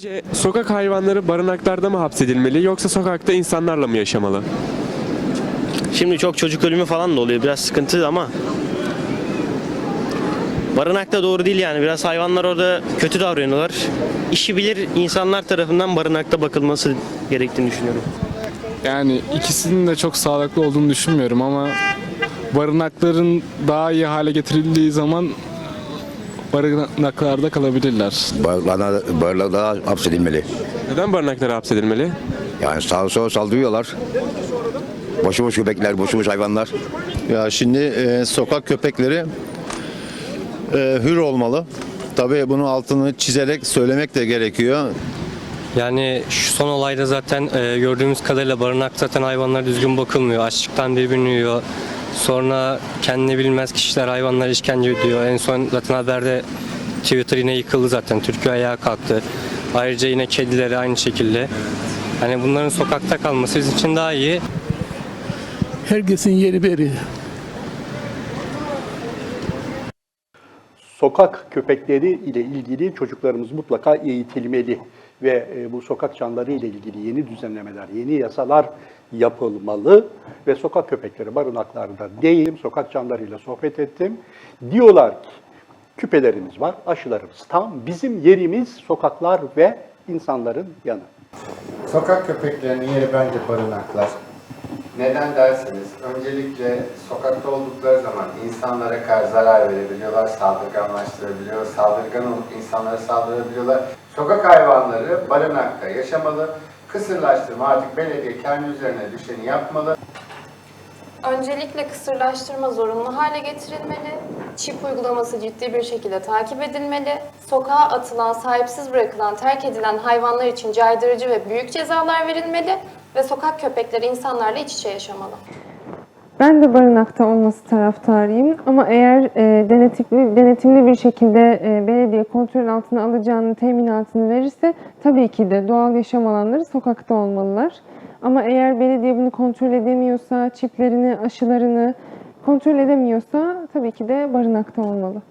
Sizce Sokak hayvanları barınaklarda mı hapsedilmeli yoksa sokakta insanlarla mı yaşamalı? Şimdi çok çocuk ölümü falan da oluyor. Biraz sıkıntı ama barınakta doğru değil yani. Biraz hayvanlar orada kötü davranıyorlar. İşi bilir insanlar tarafından barınakta bakılması gerektiğini düşünüyorum. Yani ikisinin de çok sağlıklı olduğunu düşünmüyorum ama barınakların daha iyi hale getirildiği zaman barınaklarda kalabilirler. Barlarına, barlarına hapsedilmeli. Neden barınaklara hapsedilmeli? Yani sağa sola saldırıyorlar. Boşu boş köpekler, boşu boş hayvanlar. Ya şimdi e, sokak köpekleri e, hür olmalı. Tabii bunun altını çizerek söylemek de gerekiyor. Yani şu son olayda zaten e, gördüğümüz kadarıyla barınak zaten hayvanlara düzgün bakılmıyor. Açlıktan birbirini yiyor. Sonra kendini bilmez kişiler hayvanlara işkence ediyor. En son zaten haberde Twitter yine yıkıldı zaten. Türkiye ayağa kalktı. Ayrıca yine kedileri aynı şekilde. Hani bunların sokakta kalması bizim için daha iyi. Herkesin yeri beri. Sokak köpekleri ile ilgili çocuklarımız mutlaka eğitilmeli ve e, bu sokak canları ile ilgili yeni düzenlemeler, yeni yasalar yapılmalı ve sokak köpekleri barınaklarda değil, sokak canlarıyla sohbet ettim. Diyorlar ki küpelerimiz var, aşılarımız tam, bizim yerimiz sokaklar ve insanların yanı. Sokak köpeklerinin yeri bence barınaklar. Neden derseniz, öncelikle sokakta oldukları zaman insanlara karşı zarar verebiliyorlar, saldırganlaştırabiliyor, saldırgan olup insanlara saldırabiliyorlar. Sokak hayvanları barınakta yaşamalı. Kısırlaştırma artık belediye kendi üzerine düşeni yapmalı. Öncelikle kısırlaştırma zorunlu hale getirilmeli. Çip uygulaması ciddi bir şekilde takip edilmeli. Sokağa atılan, sahipsiz bırakılan, terk edilen hayvanlar için caydırıcı ve büyük cezalar verilmeli ve sokak köpekleri insanlarla iç içe yaşamalı. Ben de barınakta olması taraftarıyım ama eğer e, denetimli, denetimli bir şekilde e, belediye kontrol altına alacağını teminatını verirse tabii ki de doğal yaşam alanları sokakta olmalılar. Ama eğer belediye bunu kontrol edemiyorsa, çiplerini, aşılarını kontrol edemiyorsa tabii ki de barınakta olmalı.